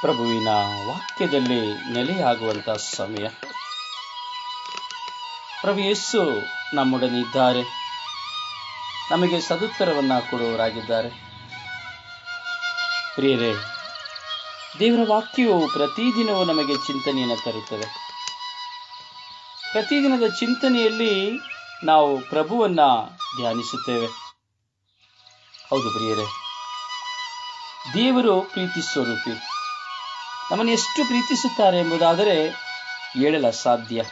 ಪ್ರಭುವಿನ ವಾಕ್ಯದಲ್ಲಿ ನೆಲೆಯಾಗುವಂತ ಸಮಯ. ಪ್ರಭು ಯೇಸು ನಮ್ಮೊಡನೆ ಇದ್ದಾರೆ ನಮಗೆ ಸದುತ್ತರವನ್ನ ಕೊಡುವವರಾಗಿದ್ದಾರೆ. ಪ್ರಿಯರೇ, ದೇವರ ವಾಕ್ಯವು ಪ್ರತಿದಿನವೂ ನಮಗೆ ಚಿಂತನೆಯನ್ನು ತರುತ್ತದೆ. ಪ್ರತಿದಿನದ ಚಿಂತನೆಯಲ್ಲಿ ನಾವು ಪ್ರಭುವನ್ನ ಧ್ಯಾನಿಸುತ್ತೇವೆ. ಹೌದು ಪ್ರಿಯರೇ, ದೇವರು ಪ್ರೀತಿ ಸ್ವರೂಪಿ. ನಮ್ಮನ್ನು ಎಷ್ಟು ಪ್ರೀತಿಸುತ್ತಾರೆ ಎಂಬುದಾದರೆ ಹೇಳಲ ಸಾಧ್ಯ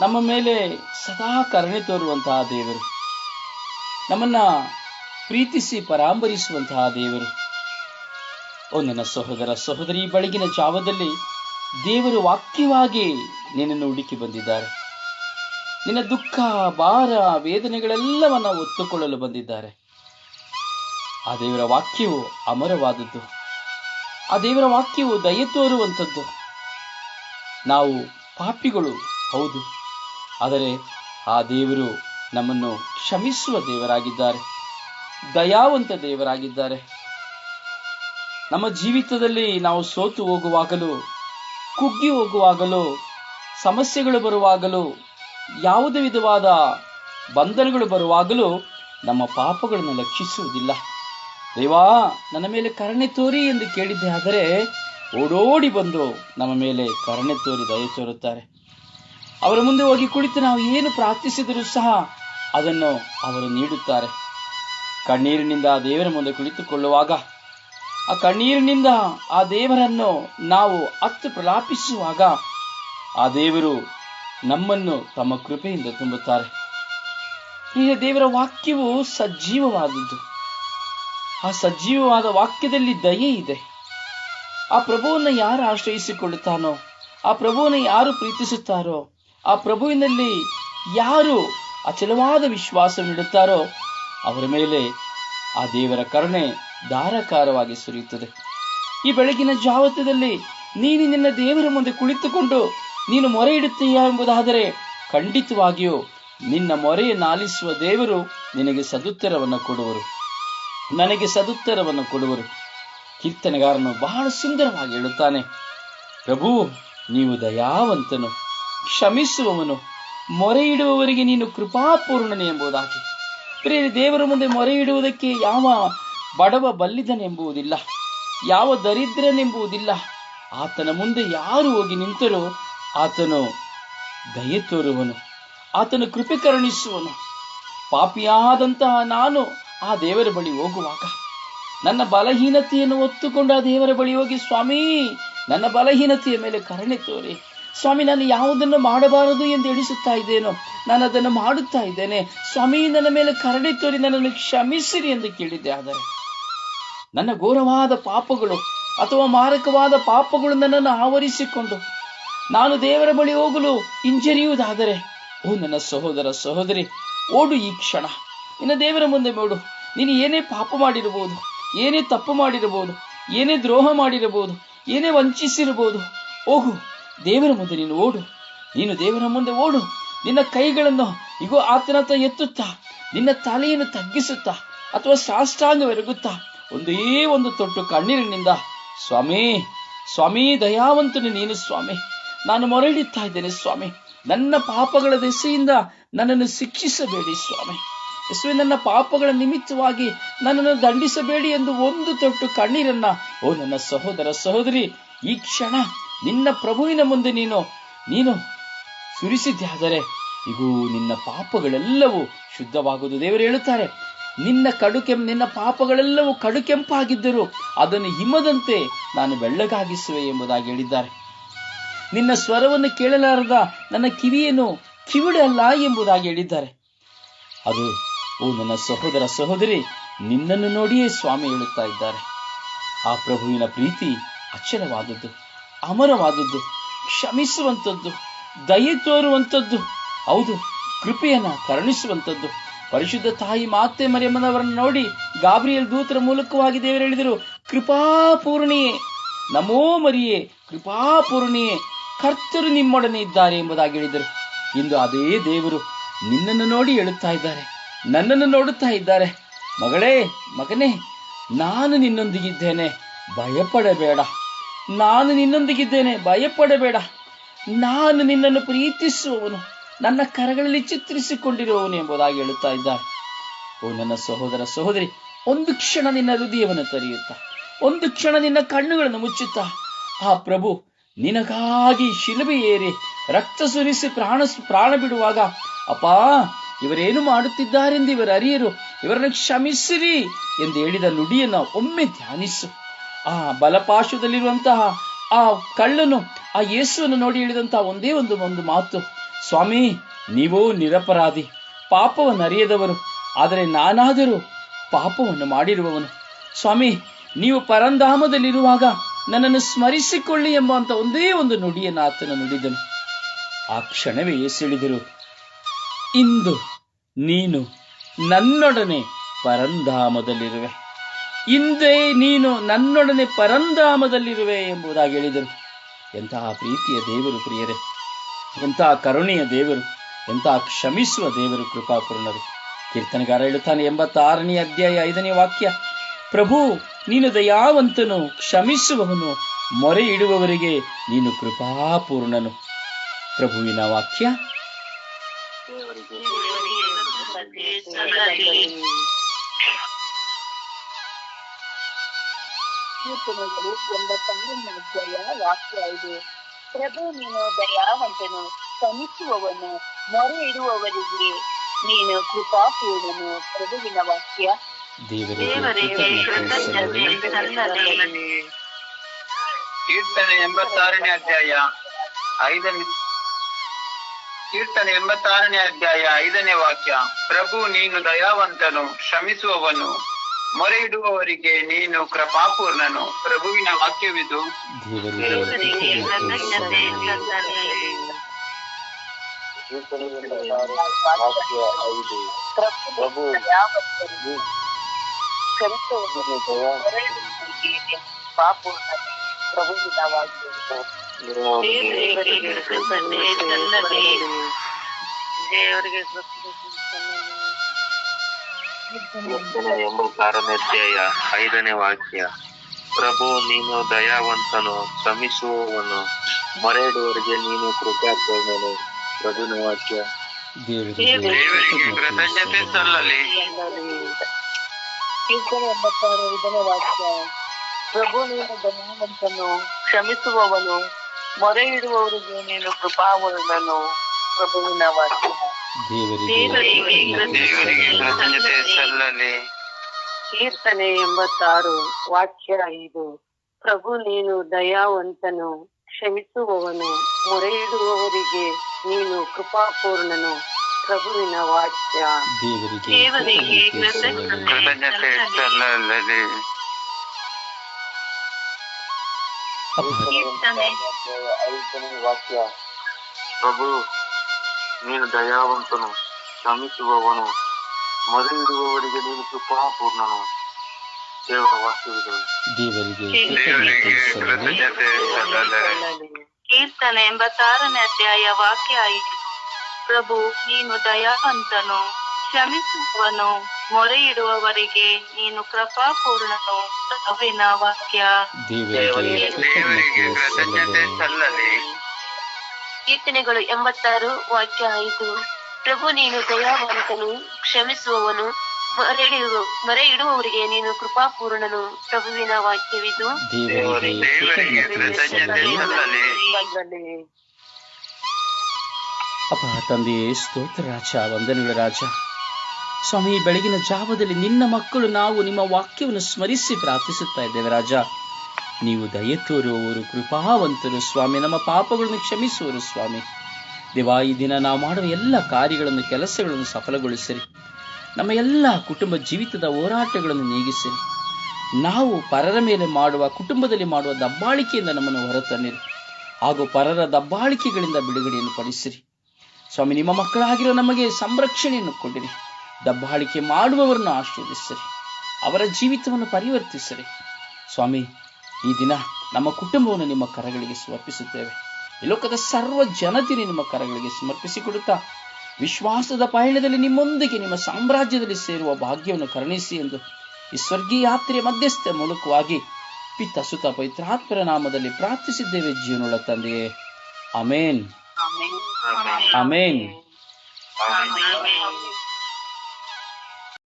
ನಮ್ಮ ಮೇಲೆ ಸದಾ ಕರುಣೆ ತೋರುವಂತಹ ದೇವರು. ನಮ್ಮನ್ನ ಪ್ರೀತಿಸಿ ಪರಾಂಬರಿಸುವಂತಹ ದೇವರು. ಓ ನನ್ನ ಸಹೋದರ ಸಹೋದರಿ, ಬಳಗಿನ ಜಾವದಲ್ಲಿ ದೇವರು ವಾಕ್ಯವಾಗಿ ನಿನ್ನನ್ನು ಹುಡುಕಿ ಬಂದಿದ್ದಾರೆ. ನಿನ್ನ ದುಃಖ, ಭಾರ, ವೇದನೆಗಳೆಲ್ಲವನ್ನ ಒತ್ತುಕೊಳ್ಳಲು ಬಂದಿದ್ದಾರೆ. ಆ ದೇವರ ವಾಕ್ಯವು ಅಮರವಾದದ್ದು. ಆ ದೇವರ ವಾಕ್ಯವು ದಯ ತೋರುವಂಥದ್ದು ನಾವು ಪಾಪಿಗಳು, ಹೌದು. ಆದರೆ ಆ ದೇವರು ನಮ್ಮನ್ನು ಕ್ಷಮಿಸುವ ದೇವರಾಗಿದ್ದಾರೆ. ದಯಾವಂತ ದೇವರಾಗಿದ್ದಾರೆ. ನಮ್ಮ ಜೀವಿತದಲ್ಲಿ ನಾವು ಸೋತು ಹೋಗುವಾಗಲೂ, ಕುಗ್ಗಿ ಹೋಗುವಾಗಲೂ, ಸಮಸ್ಯೆಗಳು ಬರುವಾಗಲೂ, ಯಾವುದೇ ವಿಧವಾದ ಬಂಧನಗಳು ಬರುವಾಗಲೂ ನಮ್ಮ ಪಾಪಗಳನ್ನು ಲಕ್ಷಿಸುವುದಿಲ್ಲ. ದೇವಾ, ನನ್ನ ಮೇಲೆ ಕರುಣೆ ತೋರಿ ಎಂದು ಕೇಳಿದ್ದೆ, ಆದರೆ ಓಡೋಡಿ ಬಂದು ನಮ್ಮ ಮೇಲೆ ಕರುಣೆ ತೋರಿ ದಯ ತೋರುತ್ತಾರೆ. ಅವರ ಮುಂದೆ ಹೋಗಿ ಕುಳಿತು ನಾವು ಏನು ಪ್ರಾರ್ಥಿಸಿದರೂ ಸಹ ಅದನ್ನು ಅವರು ನೀಡುತ್ತಾರೆ. ಕಣ್ಣೀರಿನಿಂದ ಆ ದೇವರ ಮುಂದೆ ಕುಳಿತುಕೊಳ್ಳುವಾಗ, ಆ ಕಣ್ಣೀರಿನಿಂದ ಆ ದೇವರನ್ನು ನಾವು ಅತ್ತು ಪ್ರಲಾಪಿಸುವಾಗ ಆ ದೇವರು ನಮ್ಮನ್ನು ತಮ್ಮ ಕೃಪೆಯಿಂದ ತುಂಬುತ್ತಾರೆ. ಈಗ ದೇವರ ವಾಕ್ಯವು ಸಜೀವವಾದದ್ದು. ಆ ಸಜೀವವಾದ ವಾಕ್ಯದಲ್ಲಿ ದಯೆ ಇದೆ. ಆ ಪ್ರಭುವನ್ನ ಯಾರು ಆಶ್ರಯಿಸಿಕೊಳ್ಳುತ್ತಾನೋ, ಆ ಪ್ರಭುವನ್ನ ಯಾರು ಪ್ರೀತಿಸುತ್ತಾರೋ, ಆ ಪ್ರಭುವಿನಲ್ಲಿ ಯಾರು ಅಚಲವಾದ ವಿಶ್ವಾಸ ನೀಡುತ್ತಾರೋ, ಅವರ ಮೇಲೆ ಆ ದೇವರ ಕರುಣೆ ಧಾರಾಕಾರವಾಗಿ ಸುರಿಯುತ್ತದೆ. ಈ ಬೆಳಗಿನ ಜಾವತದಲ್ಲಿ ನೀನು ನಿನ್ನ ದೇವರ ಮುಂದೆ ಕುಳಿತುಕೊಂಡು ನೀನು ಮೊರೆ ಇಡುತ್ತೀಯಾ ಎಂಬುದಾದರೆ ಖಂಡಿತವಾಗಿಯೂ ನಿನ್ನ ಮೊರೆಯನ್ನು ಆಲಿಸುವ ದೇವರು ನಿನಗೆ ಸದುತ್ತರವನ್ನು ಕೊಡುವರು. ನನಗೆ ಸದುತ್ತರವನ್ನು ಕೊಡುವರು. ಕೀರ್ತನೆಗಾರನು ಬಹಳ ಸುಂದರವಾಗಿ ಹೇಳುತ್ತಾನೆ. ಪ್ರಭು, ನೀವು ದಯಾವಂತನು, ಕ್ಷಮಿಸುವವನು ಮೊರೆ ಇಡುವವರಿಗೆ ನೀನು ಕೃಪಾಪೂರ್ಣನೆ ಎಂಬುದಾಗಿ. ಪ್ರೇರಿ ದೇವರ ಮುಂದೆ ಮೊರೆ ಇಡುವುದಕ್ಕೆ ಯಾವ ಬಡವ ಬಲ್ಲಿದನೆಂಬುವುದಿಲ್ಲ, ಯಾವ ದರಿದ್ರನೆಂಬುವುದಿಲ್ಲ. ಆತನ ಮುಂದೆ ಯಾರು ಹೋಗಿ ನಿಂತರೂ ಆತನು ದಯೆ ತೋರುವನು, ಆತನು ಕೃಪೆ ಕರುಣಿಸುವನು. ಪಾಪಿಯಾದಂತಹ ನಾನು ಆ ದೇವರ ಬಳಿ ಹೋಗುವಾಗ ನನ್ನ ಬಲಹೀನತೆಯನ್ನು ಒತ್ತುಕೊಂಡು ಆ ದೇವರ ಬಳಿ ಹೋಗಿ, ಸ್ವಾಮಿ, ನನ್ನ ಬಲಹೀನತೆಯ ಮೇಲೆ ಕರುಣೆ ತೋರಿ. ಸ್ವಾಮಿ, ನಾನು ಯಾವುದನ್ನು ಮಾಡಬಾರದು ಎಂದು ಎಣಿಸುತ್ತಾ ಇದ್ದೇನೋ, ನಾನು ಅದನ್ನು ಮಾಡುತ್ತಾ ಇದ್ದೇನೆ. ಸ್ವಾಮಿ, ನನ್ನ ಮೇಲೆ ಕರುಣೆ ತೋರಿ, ನನ್ನನ್ನು ಕ್ಷಮಿಸಿರಿ ಎಂದು ಕೇಳಿದ್ದೆ. ಆದರೆ ನನ್ನ ಘೋರವಾದ ಪಾಪಗಳು ಅಥವಾ ಮಾರಕವಾದ ಪಾಪಗಳು ನನ್ನನ್ನು ಆವರಿಸಿಕೊಂಡು ನಾನು ದೇವರ ಬಳಿ ಹೋಗಲು ಹಿಂಜರಿಯುವುದಾದರೆ, ಓ ನನ್ನ ಸಹೋದರ ಸಹೋದರಿ, ಓಡು ಈ ಕ್ಷಣ. ಇನ್ನು ದೇವರ ಮುಂದೆ ನೋಡು ನೀನು ಏನೇ ಪಾಪ ಮಾಡಿರಬಹುದು, ಏನೇ ತಪ್ಪು ಮಾಡಿರಬಹುದು, ಏನೇ ದ್ರೋಹ ಮಾಡಿರಬಹುದು, ಏನೇ ವಂಚಿಸಿರಬಹುದು ಓಹು ದೇವರ ಮುಂದೆ ನೀನು ಓಡು. ನೀನು ದೇವರ ಮುಂದೆ ಓಡು. ನಿನ್ನ ಕೈಗಳನ್ನು ಇಗೋ, ಆತನ ಎತ್ತುತ್ತಾ, ನಿನ್ನ ತಲೆಯನ್ನು ತಗ್ಗಿಸುತ್ತಾ, ಅಥವಾ ಸಾಷ್ಟಾಂಗವೆರಗುತ್ತಾ ಒಂದೇ ಒಂದು ತೊಟ್ಟು ಕಣ್ಣೀರಿನಿಂದ, ಸ್ವಾಮಿ ಸ್ವಾಮಿ ದಯಾವಂತನು ನೀನು ಸ್ವಾಮಿ, ನಾನು ಮೊರಳಿಡ್ತಾ ಇದ್ದೇನೆ ಸ್ವಾಮಿ, ನನ್ನ ಪಾಪಗಳ ದೆಸೆಯಿಂದ ನನ್ನನ್ನು ಶಿಕ್ಷಿಸಬೇಡಿ ಸ್ವಾಮಿ. ಯೇಸುವೆ ನನ್ನ ಪಾಪಗಳ ನಿಮಿತ್ತವಾಗಿ ನನ್ನನ್ನು ದಂಡಿಸಬೇಡಿ ಎಂದು ಒಂದು ತೊಟ್ಟು ಕಣ್ಣೀರನ್ನ. ಓ ನನ್ನ ಸಹೋದರ ಸಹೋದರಿ, ಈ ಕ್ಷಣ ನಿನ್ನ ಪ್ರಭುವಿನ ಮುಂದೆ ನೀನು ನೀನು ಸುರಿಸಿದ್ದಾದರೆ, ಇಗೂ, ನಿನ್ನ ಪಾಪಗಳೆಲ್ಲವೂ ಶುದ್ಧವಾಗುವುದು ದೇವರು ಹೇಳುತ್ತಾರೆ. ನಿನ್ನ ಕಡುಕೆಂ, ನಿನ್ನ ಪಾಪಗಳೆಲ್ಲವೂ ಕಡುಕೆಂಪಾಗಿದ್ದರೂ ಅದನ್ನು ಹಿಮದಂತೆ ನಾನು ಬೆಳ್ಳಗಾಗಿಸುವೆ ಎಂಬುದಾಗಿ ಹೇಳಿದ್ದಾರೆ. ನಿನ್ನ ಸ್ವರವನ್ನು ಕೇಳಲಾರದ ನನ್ನ ಕಿವಿಯನ್ನು ಕಿವಿಡಲ್ಲ ಎಂಬುದಾಗಿ ಹೇಳಿದ್ದಾರೆ. ಅದು ಓ ನನ್ನ ಸಹೋದರ ಸಹೋದರಿ, ನಿನ್ನನ್ನು ನೋಡಿಯೇ ಸ್ವಾಮಿ ಹೇಳುತ್ತಾ ಇದ್ದಾರೆ. ಆ ಪ್ರಭುವಿನ ಪ್ರೀತಿ ಅಚ್ಚರವಾದದ್ದು, ಅಮರವಾದದ್ದು, ಕ್ಷಮಿಸುವಂಥದ್ದು, ದಯೆ ತೋರುವಂಥದ್ದು, ಹೌದು, ಕೃಪೆಯನ್ನು ಕರುಣಿಸುವಂಥದ್ದು. ಪರಿಶುದ್ಧ ತಾಯಿ ಮಾತೆ ಮರಿಯಮ್ಮನವರನ್ನು ನೋಡಿ ಗಾಬ್ರಿಯಲ್ ದೂತರ ಮೂಲಕವಾಗಿ ದೇವರು ಹೇಳಿದರು ಕೃಪಾಪೂರ್ಣಿಯೇ ನಮೋ ಮರಿಯೇ ಕೃಪಾಪೂರ್ಣಿಯೇ ಕರ್ತರು ನಿಮ್ಮೊಡನೆ ಇದ್ದಾರೆ ಎಂಬುದಾಗಿ ಹೇಳಿದರು. ಇಂದು ಅದೇ ದೇವರು ನಿನ್ನನ್ನು ನೋಡಿ ಹೇಳುತ್ತಾ ಇದ್ದಾರೆ. ನನ್ನನ್ನು ನೋಡುತ್ತಾ ಇದ್ದಾರೆ. ಮಗಳೇ, ಮಗನೇ, ನಾನು ನಿನ್ನೊಂದಿಗಿದ್ದೇನೆ. ಭಯಪಡಬೇಡ. ನಾನು ನಿನ್ನೊಂದಿಗಿದ್ದೇನೆ. ಭಯಪಡಬೇಡ. ನಾನು ನಿನ್ನನ್ನು ಪ್ರೀತಿಸುವವನು. ನನ್ನ ಕರಗಳಲ್ಲಿ ಚಿತ್ರಿಸಿಕೊಂಡಿರುವವನು ಎಂಬುದಾಗಿ ಹೇಳುತ್ತಾ ಇದ್ದಾರೆ. ಓ ನನ್ನ ಸಹೋದರ ಸಹೋದರಿ, ಒಂದು ಕ್ಷಣ ನಿನ್ನ ಹೃದಯವನ್ನು ತೆರೆಯುತ್ತಾ. ಒಂದು ಕ್ಷಣ ನಿನ್ನ ಕಣ್ಣುಗಳನ್ನು ಮುಚ್ಚುತ್ತಾ. ಆ ಪ್ರಭು, ನಿನಗಾಗಿ ಶಿಲುಬೆ ಏರಿ ರಕ್ತ ಸುರಿಸಿ ಪ್ರಾಣ ಪ್ರಾಣ ಬಿಡುವಾಗ, ಅಪ್ಪ ಇವರೇನು ಮಾಡುತ್ತಿದ್ದಾರೆಂದು ಇವರ ಅರಿಯರು ಇವರನ್ನು ಕ್ಷಮಿಸಿರಿ ಎಂದು ಹೇಳಿದ ನುಡಿಯನ್ನು ಒಮ್ಮೆ ಧ್ಯಾನಿಸು. ಆ ಬಲಪಾಶದಲ್ಲಿರುವಂತಹ ಆ ಕಳ್ಳನು, ಆ ಯೇಸುವನ್ನು ನೋಡಿ ಹೇಳಿದಂತಹ ಒಂದೇ ಒಂದು ಒಂದು ಮಾತು, ಸ್ವಾಮಿ, ನೀವೋ ನಿರಪರಾಧಿ, ಪಾಪವನ್ನು ಅರಿಯದವರು, ಆದರೆ ನಾನಾದರೂ ಪಾಪವನ್ನು ಮಾಡಿರುವವನು. ಸ್ವಾಮಿ, ನೀವು ಪರಂಧಾಮದಲ್ಲಿರುವಾಗ ನನ್ನನ್ನು ಸ್ಮರಿಸಿಕೊಳ್ಳಿ ಎಂಬಂತ ಒಂದೇ ಒಂದು ನುಡಿಯನ್ನು ಆತನು ನುಡಿದನು. ಆ ಕ್ಷಣವೇ ಹೇಳಿದರು, ಇಂದು ನೀನು ನನ್ನೊಡನೆ ಪರಂಧಾಮದಲ್ಲಿರುವೆ. ಇಂದೇ ನೀನು ನನ್ನೊಡನೆ ಪರಂಧಾಮದಲ್ಲಿರುವೆ ಎಂಬುದಾಗಿ ಹೇಳಿದರು. ಎಂತಹ ಪ್ರೀತಿಯ ದೇವರು ಪ್ರಿಯರೇ, ಎಂತಹ ಕರುಣೆಯ ದೇವರು, ಎಂತಹ ಕ್ಷಮಿಸುವ ದೇವರು ಕೃಪಾಪೂರ್ಣರು. ಕೀರ್ತನೆಗಾರ ಹೇಳುತ್ತಾನೆ ಎಂಬತ್ತಾರನೇ ಅಧ್ಯಾಯ ಐದನೇ ವಾಕ್ಯ, ಪ್ರಭು, ನೀನು ದಯಾವಂತನು, ಕ್ಷಮಿಸುವವನು ಮೊರೆ ಇಡುವವರಿಗೆ ನೀನು ಕೃಪಾಪೂರ್ಣನು. ಪ್ರಭುವಿನ ವಾಕ್ಯ. ಕೀರ್ತನೆಗಳು ವಾಕ್ಯ ಐದು ಪ್ರಭು ನೀನು ದಯಾವಂತನು ಕ್ಷಮಿಸುವವನು ಮೊರೆ ಇಡುವವರಿಗೆ ನೀನು ಕೃಪಾಪೂರ್ಣನು ಪ್ರಭುವಿನ ವಾಕ್ಯ. ಕೀರ್ತನೆ ಎಂಬತ್ತಾರನೇ ಅಧ್ಯಾಯ ಐದನೇ ಕೀರ್ತನೆ ಎಂಬತ್ತಾರನೇ ಅಧ್ಯಾಯ ಐದನೇ ವಾಕ್ಯ. ಪ್ರಭು ನೀನು ದಯಾವಂತನು, ಶ್ರಮಿಸುವವನು. ಮೊರೆ ಇಡುವವರಿಗೆ ನೀನು ಕೃಪಾಪೂರ್ಣನು. ಪ್ರಭುವಿನ ವಾಕ್ಯವಿದು. ಪ್ರಭು ಪ್ರಭುವಿನ ವಾಕ್ಯ ದೇವರಿಗೆ ಎಂಬತ್ತಾರನೇ ಅಧ್ಯಾಯ ಐದನೇ ವಾಕ್ಯ. ಪ್ರಭು ನೀನು ದಯಾವಂತನು ಶ್ರಮಿಸುವವನು ಮರೆಡುವವರಿಗೆ ನೀನು ಕೃಪಾಪೂರ್ಣನು ಪ್ರಭುನ ವಾಕ್ಯ. ದೇವರಿಗೆ ಕೃತಜ್ಞತೆ ಸಲ್ಲಲಿ. ಕೀರ್ತನೆ ಎಂಬತ್ತಾರು ಐದನೇ ವಾಕ್ಯ. ಪ್ರಭು ನೀನು ದಯಾವಂತನು ಕ್ಷಮಿಸುವವನು ಮೊರೆ ಇಡುವವರಿಗೆ ನೀನು ಕೃಪಾವರ್ಣನು. ಪ್ರಭುವಿನ ವಾಕ್ಯ. ದೇವರಿಗೆ ದೇವರಿಗೆ ಕೃತಜ್ಞತೆ ಸಲ್ಲಲಿ. ಕೀರ್ತನೆ ಎಂಬತ್ತಾರು ವಾಕ್ಯ ಐದು. ಪ್ರಭು ನೀನು ದಯಾವಂತನು ಕ್ಷಮಿಸುವವನು ಮೊರೆ ಇಡುವವರಿಗೆ ನೀನು ಕೃಪಾಪೂರ್ಣನು. ಪ್ರಭುವಿನ ವಾಕ್ಯ. ದೇವರಿಗೆ ಕೃತಜ್ಞತೆ ಕೃತಜ್ಞತೆ ಕೃಪಾಪೂರ್ಣನು ದೇವರ ವಾಕ್ಯವಿದೆ ದೇವರಿಗೆ ದೇವರಿಗೆ ಕೃತಜ್ಞತೆ ಸಲ್ಲಲಿ. ಕೃತಜ್ಞತೆ ಸಲ್ಲಲಿ ಕೀರ್ತನೆ ಎಂಬತ್ತಾರನೇ ಅಧ್ಯಾಯ ವಾಕ್ಯ ಐದು ಪ್ರಭು ನೀನು ದಯಾವಂತನು ಕ್ಷಮಿಸುವವನು ಮೊರೆ ಇಡುವವರಿಗೆ ನೀನು ಕೃಪಾಪೂರ್ಣನು ಪ್ರಭುವಿನ ವಾಕ್ಯ. ದೇವರಿಗೆ ಕೃತಜ್ಞತೆ ಕೀರ್ತನೆಗಳು ಎಂಬತ್ತಾರು ವಾಕ್ಯ ಐದು. ಪ್ರಭು ನೀನು ದಯಾವಂತನು ಕ್ಷಮಿಸುವವನು ಮರೆಡಿರುವ ಮರೆ ಇಡುವವರಿಗೆ ನೀನು ಕೃಪಾಪೂರ್ಣನು. ಪ್ರಭುವಿನ ವಾಕ್ಯವಿದು. ಅಪ್ಪ ತಂದೆಯೇ ಸ್ತೋತ್ರ ರಾಜ ವಂದನೆಗಳ ರಾಜ. ಸ್ವಾಮಿ ಬೆಳಗಿನ ಜಾವದಲ್ಲಿ ನಿನ್ನ ಮಕ್ಕಳು ನಾವು ನಿಮ್ಮ ವಾಕ್ಯವನ್ನು ಸ್ಮರಿಸಿ ಪ್ರಾರ್ಥಿಸುತ್ತಾ ಇದ್ದೇವೆ ರಾಜ. ನೀವು ದಯೆ ತೋರುವವರು, ಕೃಪಾವಂತರು ಸ್ವಾಮಿ, ನಮ್ಮ ಪಾಪಗಳನ್ನು ಕ್ಷಮಿಸುವರು ಸ್ವಾಮಿ. ದಿವಾ ದಿನ ನಾವು ಮಾಡುವ ಎಲ್ಲ ಕಾರ್ಯಗಳನ್ನು, ಕೆಲಸಗಳನ್ನು ಸಫಲಗೊಳಿಸಿರಿ. ನಮ್ಮ ಎಲ್ಲ ಕುಟುಂಬ ಜೀವಿತದ ಹೋರಾಟಗಳನ್ನು ನೀಗಿಸಿರಿ. ನಾವು ಪರರ ಮೇಲೆ ಮಾಡುವ, ಕುಟುಂಬದಲ್ಲಿ ಮಾಡುವ ದಬ್ಬಾಳಿಕೆಯಿಂದ ನಮ್ಮನ್ನು ಹೊರತನ್ನಿರಿ. ಹಾಗೂ ಪರರ ದಬ್ಬಾಳಿಕೆಗಳಿಂದ ಬಿಡುಗಡೆಯನ್ನು ಪಡಿಸಿರಿ. ಸ್ವಾಮಿ, ನಿಮ್ಮ ಮಕ್ಕಳಾಗಿರೋ ನಮಗೆ ಸಂರಕ್ಷಣೆಯನ್ನು ಕೊಡಿರಿ. ದಬ್ಬಾಳಿಕೆ ಮಾಡುವವರನ್ನು ಆಶೀರ್ವದಿಸಿರಿ ಅವರ ಜೀವಿತವನ್ನು ಪರಿವರ್ತಿಸಿರಿ. ಸ್ವಾಮಿ ಈ ದಿನ ನಮ್ಮ ಕುಟುಂಬವನ್ನು ನಿಮ್ಮ ಕರಗಳಿಗೆ ಸಮರ್ಪಿಸುತ್ತೇವೆ. ಈ ಲೋಕದ ಸರ್ವ ಜನತೆಯನ್ನು ನಿಮ್ಮ ಕರಗಳಿಗೆ ಸಮರ್ಪಿಸಿಕೊಡುತ್ತಾ ವಿಶ್ವಾಸದ ಪಯಣದಲ್ಲಿ ನಿಮ್ಮೊಂದಿಗೆ ನಿಮ್ಮ ಸಾಮ್ರಾಜ್ಯದಲ್ಲಿ ಸೇರುವ ಭಾಗ್ಯವನ್ನು ಕರುಣಿಸಿ ಎಂದು ಈ ಸ್ವರ್ಗೀಯ ಯಾತ್ರೆಯ ಮಧ್ಯಸ್ಥ ಮೂಲಕವಾಗಿ ಪಿತ್ತ ಸುತ ಪವಿತ್ರಾತ್ಮರ ನಾಮದಲ್ಲಿ ಪ್ರಾರ್ಥಿಸಿದ್ದೇವೆ ಜೀವನೊಳ ತಂದೆಯೇ. Amen amen. Amen amen.